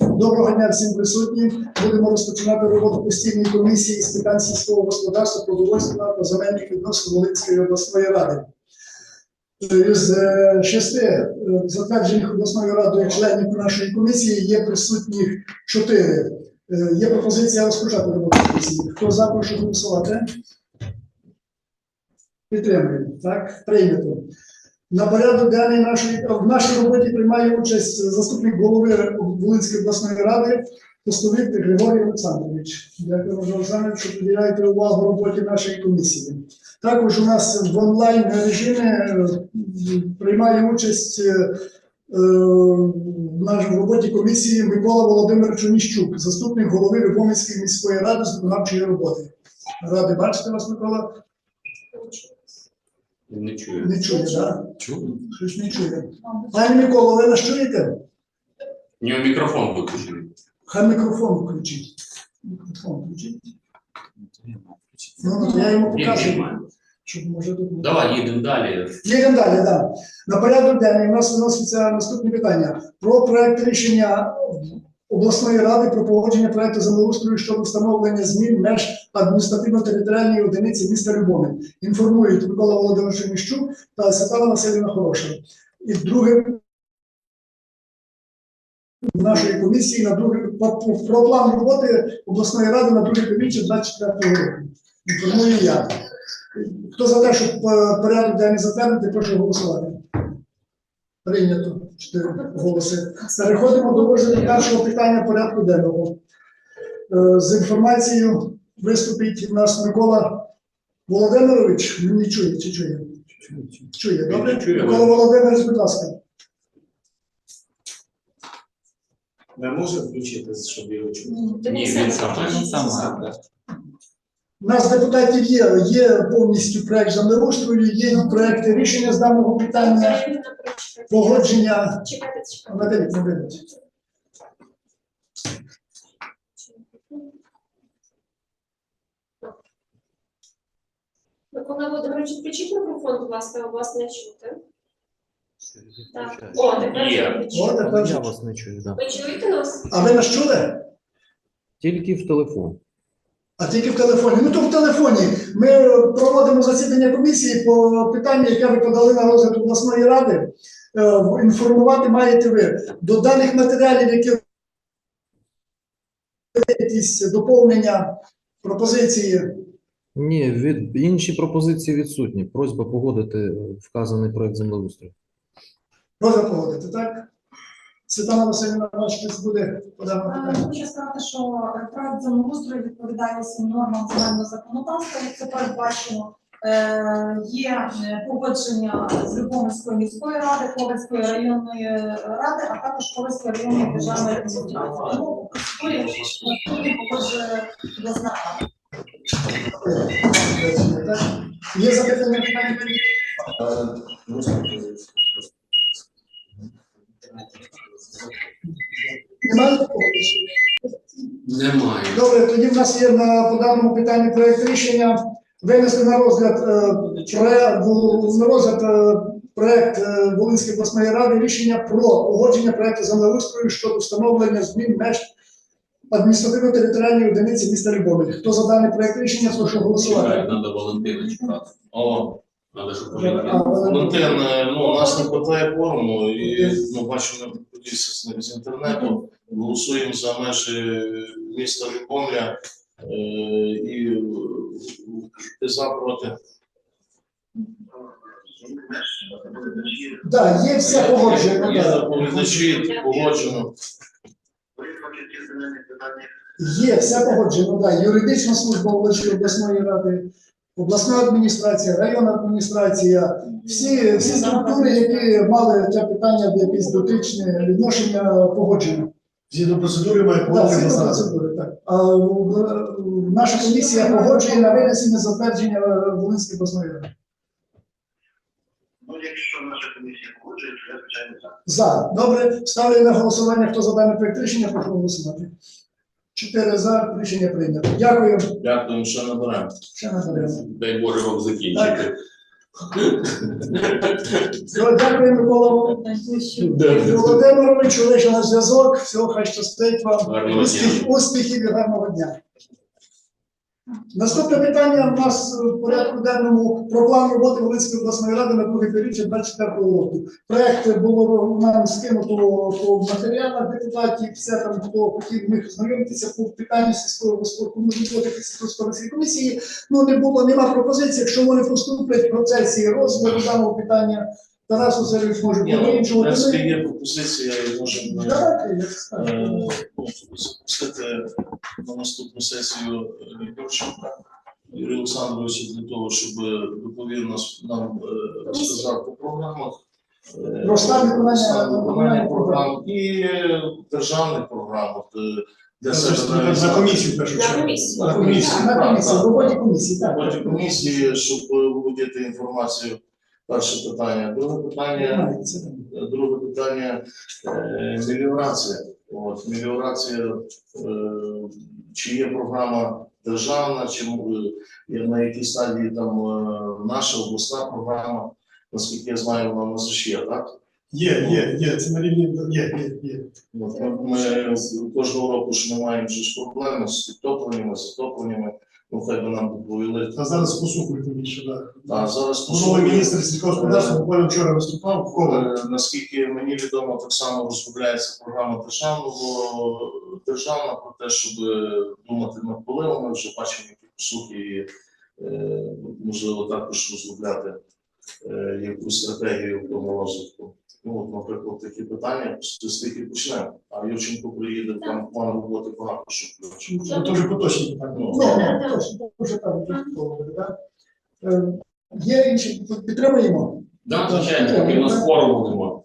Доброго дня всім присутнім. Будемо розпочинати роботу постійної комісії з питань сільського господарства, продовольства та земельних відносин Волинської обласної ради. З е, шести е, затверджених обласною радою членів нашої комісії є присутніх чотири. Е, Є пропозиція розпочати роботу комісії. Хто за, прошу голосувати? Підтримуємо. Так, прийнято. На порядок денний нашої в нашій роботі приймає участь заступник голови Волинської обласної ради Постовик Григорій Олександрович. Дякую, Олександр Олександрович, що приділяєте увагу роботі нашої комісії. Також у нас в онлайн режимі е, приймає участь е, в роботі комісії Микола Володимирович Оніщук, заступник голови Любомирської міської ради з виконавчої роботи. Ради бачити вас, Микола? Не чую. Не чує, так? Чую. Щось не чує. Пані Микола, ви нас чуєте? У нього мікрофон виключений. Хай мікрофон включить. Мікрофон включить. Ну, ну, я йому Ні, покажу, немає. щоб може тут. Давай їдемо далі. Їдемо далі, так. На порядок денний у нас виноситься наступне питання про проект рішення обласної ради про погодження проекту землеустрою щодо встановлення змін меж адміністративно-територіальної одиниці міста Любомир. Інформують Микола Володимирович Міщук та Світлана Васильівна Хороша. І друге нашої комісії на друге про, про план роботи обласної ради на друге півріччя 24 року. Інформую я. Хто за те, щоб е, порядок денний затвердити, прошу голосувати. Прийнято. Чотири голоси. Переходимо до розгляду першого питання порядку денного. Е, З інформацією виступить у нас Микола Володимирович. Він не чує, чи чує? Чує, добре? Чує. Микола Володимирович, будь ласка. Не може включити, щоб його чути? Ні, він сам. Сама, У нас депутатів є, є повністю проект землеустрою, є і проекти рішення з даного питання, погодження. Чекайте, чекайте. Надають, надають. Микола Володимирович, включіть мікрофон, будь ласка, у вас не чути. Так. О, тепер Є. ви О, чуєте. тепер Я же. вас не чую, да. Ви чуєте нас? А ви нас чули? Тільки в телефон. А тільки в телефоні. Ну то в телефоні. Ми проводимо засідання комісії по питанню, яке ви подали на розгляд обласної ради. Е, Інформувати маєте ви до даних матеріалів, які якісь доповнення, пропозиції. Ні, від інші пропозиції відсутні. Просьба погодити е, вказаний проект землеустрою. Можна погодити, так? Світлана Васильівна, ваш щось буде подано Е. Хочу сказати, що е, проект землеустрою відповідає всім нормам земельного законодавства, як це передбачено. Е, Є е, погодження з Любомирської міської ради, Ковальської районної е, ради, а також Ковальської районної державної адміністрації. Тому у процедурі наступні погоджує обласна рада. Є запитання питання? Немає. Добре, тоді в нас є на по даному питанню проект рішення винести на розгляд е, проект, на розгляд е, проект е, Волинської обласної ради рішення про погодження проекту землеустрою щодо встановлення змін меж адміністративно-територіальної одиниці міста Любомир. Хто за даний проект рішення, прошу голосувати. Треба Валентина чекати. О, треба, щоб А, Валентин. Е, ну, у нас не хватає форму, і ми бачимо подивіться з ним з інтернету. Голосуємо за межі міста Любомля е, і е, за проти. Так, є все погоджено. Є да. доповідачі, погоджено. Є все погоджено. Да. Юридична служба Волинської обласної ради, обласна адміністрація, районна адміністрація, всі, всі структури, які мали це питання до якесь дотичне відношення погоджено. Згідно процедури має Так, згідно процедури, так. А в- в- наша комісія погоджує на винесення затвердження Волинської обласної ради. Ну, якщо наша комісія погоджує, то я звичайно за. За. Добре, ставлю на голосування. Хто за даний проект рішення, прошу голосувати. Чотири за рішення прийнято. Дякую. Дякуємо, що наберемо. Ще наберемо. Дай Боже вам закінчити. Все, дякую, Микола Володимирович, вийшов на зв'язок. Всього хай щастить вам. Успіхів і гарного дня. Наступне питання у нас в порядку денному про план роботи Волинської обласної ради на друге півріччя 24 року. Проект було нам скинуто по матеріалах депутатів, все там, хто хотів міг знайомитися по питанню сільського господарства, бути сільськогосподарської комісії. Ну не було, нема пропозиції, якщо вони поступлять в процесі розгляду даного питання, Тарас Васильович може Ні, ну, в принципі, є пропозиція, і можемо е, Давайте, як скажете. е, ну, запустити на наступну сесію е, Юрченка Юрія Олександровича для того, щоб доповів нас нам е, розказав по програмах. е, Про стан виконання- стан виконання виконання програм і е, державних програм. От, е, для себе На комісію в першу На чергу. комісію. На комісію. На комісії, в так, роботі комісії, так. Роботі комісії, щоб е, володіти інформацією. Перше питання. Друге питання. Там. Друге питання е, меліорація. От, меліорація, е, чи є програма державна, чи е, є на якій стадії там е, наша обласна програма, наскільки я знаю, вона у нас ще є, так? Є, є, є, це на рівні, є, є, є. От, ми, ми кожного року ж ми маємо ж проблеми з підтопленнями, з затопленнями, ну хай би нам доповіли. А зараз по суху більше, так. А зараз по Новий суті, міністр сільського господарства буквально вчора виступав в. Е, Наскільки мені відомо, так само розробляється програма державного державна про те, щоб е, думати над поливами, вже бачимо, які посухи, і е, можливо також розробляти е, якусь стратегію тому розвитку. Ну, от, наприклад, такі питання з тих і почнемо. А Юрченко приїде, там план роботи багато що включить. Ну, то вже поточні питання. Ну, Ну, там так. Е, Є інші, підтримуємо? Да, звичайно, поки у нас будемо.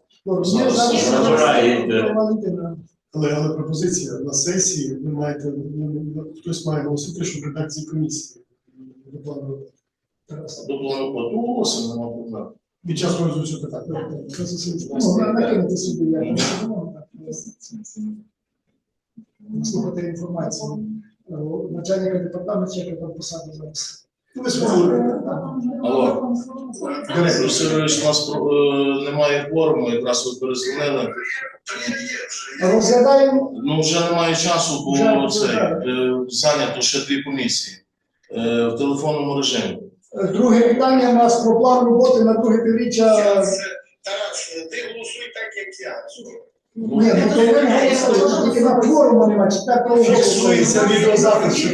Але, але пропозиція на сесії, ви маєте, ну, ну, хтось має голосувати, щоб редакції комісії до плану роботи. До плану роботи нема проблем. Під час розгляду цього питання. Ну, накинути собі, можемо, так. Слухати інформацію. Е, Начальника департаменту, яка там посада зараз. Ну, ви сформулюєте. Алло. Директор Сергійович, у нас про- е, немає форуму, якраз ви перезвонили. Розглядаємо Ну, вже немає часу, бо Вже, це е, зайнято ще дві комісії е, в телефонному режимі. Друге питання у нас про план роботи на друге півріччя. Тарас, ти голосуй так, як я. Ні, ну то ви голосуєте, тільки на форуму немає, чи так того Фіксується відеозапис, що.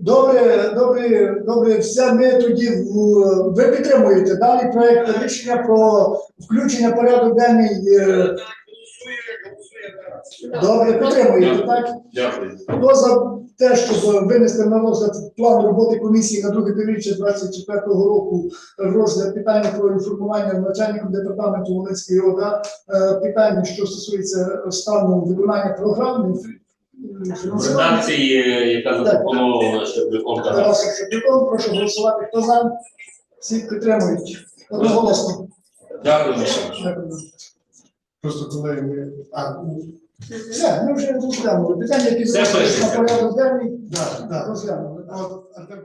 Добре, добре, добре, все, ми тоді, в- ви підтримуєте далі проект рішення про включення в порядок денний. е, Так, голосує, голосує Тарас. Добре, підтримуєте, так? Дякую. Хто за те, щоб винести на розгляд план роботи комісії на друге півріччя 24 року розгляд питання про інформування начальником департаменту Волинської ОДА, е, питання, що стосується стану виконання програми. В фінансування. редакції, яка запропонована Щербаком Тарасом. Прошу голосувати. Хто за? Всі підтримують. Одноголосно. Дякую, Дякую. Просто коли ми. А, Все, ми вже розглянули. Питання, які Все на порядок денний, да, да. розглянули. От Артем